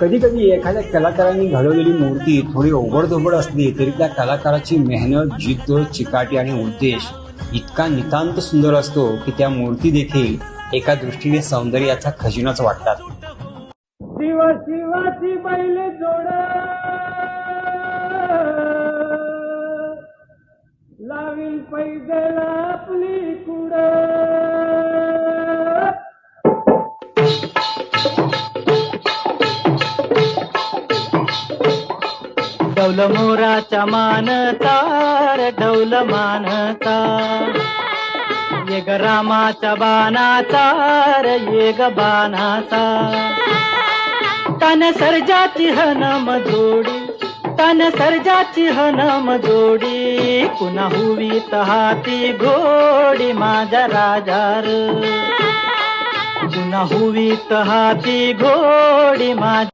कधी कधी एखाद्या कलाकारांनी घडवलेली मूर्ती थोडी ओबडधोबड असली तरी त्या कलाकाराची मेहनत जिद्द चिकाटी आणि उद्देश इतका नितांत सुंदर असतो की त्या मूर्ती देखील एका दृष्टीने सौंदर्याचा खजिनाच वाटतात. शिव शिवाची बैल जोड. लावील पैदला. डौल मोराच्या मानतार डौल मानता ये ग रामाच्या बाणाचा ये ग बाणाचा तन सर्जाची हनम जोडी तन सर्जाची हनम जोडी पुन्हा हुवी हाती घोडी माझ्या राजार. पुन्हा हुवी हाती घोडी माझ्या